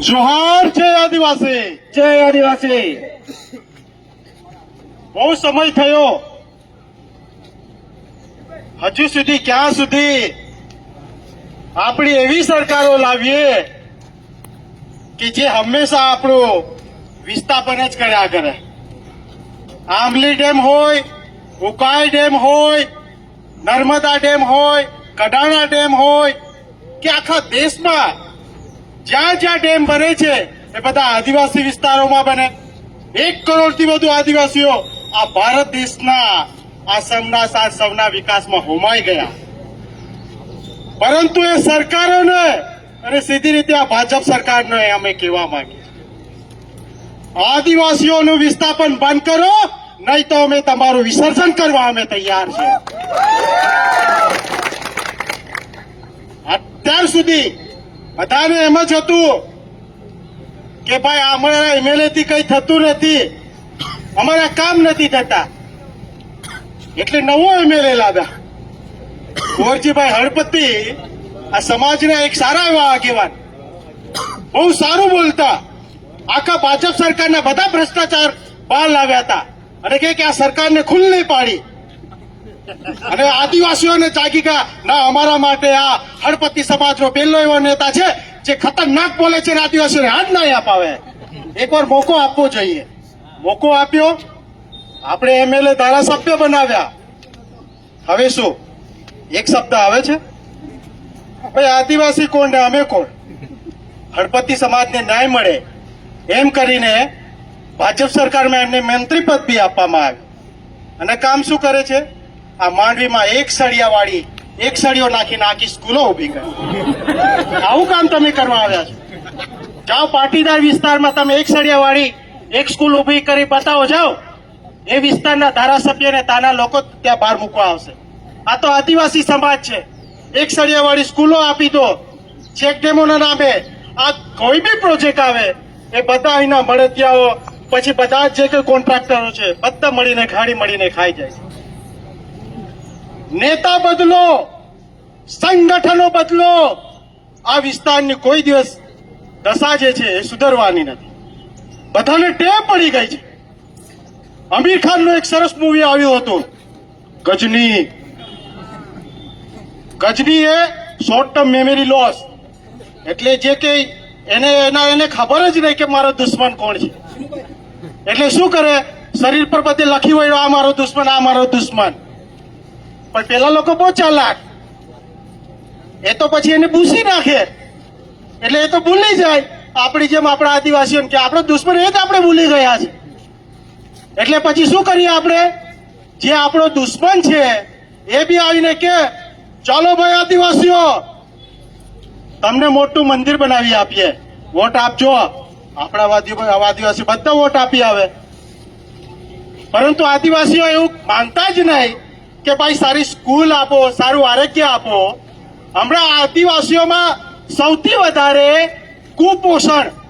જોહાર જય આદિવાસી. જય આદિવાસી. બહુ સમય થયો. હજુ સુધી ક્યાં સુધી? આપણી એવી સરકારો લાવીએ કે જે હંમેશા આપણું વિસ્થાપન જ કર્યા કરે. આંબલી ડેમ હોય ઉકાઈ ડેમ હોય નર્મદા ડેમ હોય કડાણા ડેમ હોય કે આખા દેશમાં જ્યાં જ્યાં ડેમ બને છે, એ બધા આદિવાસી વિસ્તારોમાં બને. એક કરોડથી વધુ આદિવાસીઓ આ ભારત દેશના આ સમના સૌના વિકાસમાં હોમાઈ ગયા. પરંતુ એ સરકારોને અને સીધી રીતે આ ભાજપ સરકારને અમે કહેવા માંગીએ આદિવાસીઓનું વિસ્થાપન બંધ કરો, નહીં તો અમે તમારું વિસર્જન કરવા અમે તૈયાર છે અત્યાર સુધી બધાને એમ જ હતું કે ભાઈ અમારા એમએલએ થી કઈ થતું નથી. અમારા કામ નથી થતા. એટલે નવો એમએલએ લાવ્યા. કુંવરજીભાઈ હળપતિ આ સમાજના એક સારા એવા આગેવાન. બહુ સારું બોલતા. આખા ભાજપ સરકારના બધા ભ્રષ્ટાચાર બહાર લાવ્યા હતા. અને કે આ સરકારને ખુલ્લી પાડી. અને આદિવાસીઓને જાગી ગયા. ના, અમારા માટે આ હળપતિ સમાજનો પહેલો એવો નેતા છે, જે ખતરનાક બોલે છે આદિવાસીઓને હાથ ના અપાવે. એકવાર મોકો આપવો જોઈએ. મોકો આપ્યો. આપણે એમએલએ ધારાસભ્ય બનાવ્યા. હવે શું? એક શબ્દ આવે છે? ભાઈ, આદિવાસી કોણ ને અમે કોણ? હળપતિ સમાજને ન્યાય મળે. એમ કરીને ભાજપ સરકારમાં એમને મંત્રી પદ બી આપવામાં આવ્યું અને કામ શું કરે છે? આ માંડવીમાં એક સળિયા વાળી એક સળિયો નાખીને આખી સ્કૂલો ઊભી કરી. આવું કામ તમે કરવા આવ્યા છો? જાઓ, પાટીદાર વિસ્તારમાં તમે એક સળિયા વાળી એક સ્કૂલ ઊભી કરી બતાવો, જાઓ. એ વિસ્તારના ધારાસભ્યને તાના લોકો ત્યાં બહાર મૂકવા આવશે. આ તો આદિવાસી સમાજ છે. એક સળિયા વાળી સ્કૂલો આપી દો. ચેક ડેમોના નામે આ કોઈ બી પ્રોજેક્ટ આવે, એ બધા અહીંના મળતિયાઓ, પછી બધા જે કોઈ કોન્ટ્રાક્ટરો છે, બધા મળીને ખાડી મળીને ખાઈ જાય છે. નેતા બદલો, સંગઠનો બદલો. આ વિસ્તારની કોઈ દિવસ દશા જે છે એ સુધરવાની નથી. બધાને ટેવ પડી ગઈ છે. આમિર ખાનનું એક સરસ મૂવી આવ્યું હતું, ગજની. ગજની એ શોર્ટ ટર્મ મેમરી લોસ એટલે જે કે એને, એના, એને ખબર જ નહીં કે મારો દુશ્મન કોણ છે. એટલે શું કરે? શરીર પર બધે લખી હોય આ મારો દુશ્મન, આ મારો દુશ્મન. પણ પેલા લોકો બહુ ચાલાક. એ તો પછી એને ભૂસી નાખે. એટલે એ તો ભૂલી જાય. આપણી જેમ આપણા આદિવાસીઓ કે આપણો દુશ્મન એ જ આપણે ભૂલી ગયા છે. એટલે પછી શું કરીએ આપણે? જે આપણો દુશ્મન છે, એ બી આવીને કે, ચાલો ભાઈ આદિવાસીઓ, તમને મોટું મંદિર બનાવી આપીએ. વોટ આપજો આપણા આદિવાસી બધા વોટ આપી આવે. પરંતુ આદિવાસીઓ એવું માનતા જ નહીં. કે ભાઈ સારી સ્કૂલ આપો સારું આરોગ્ય આપો. હમણાં આદિવાસીઓમાં સૌથી વધારે કુપોષણ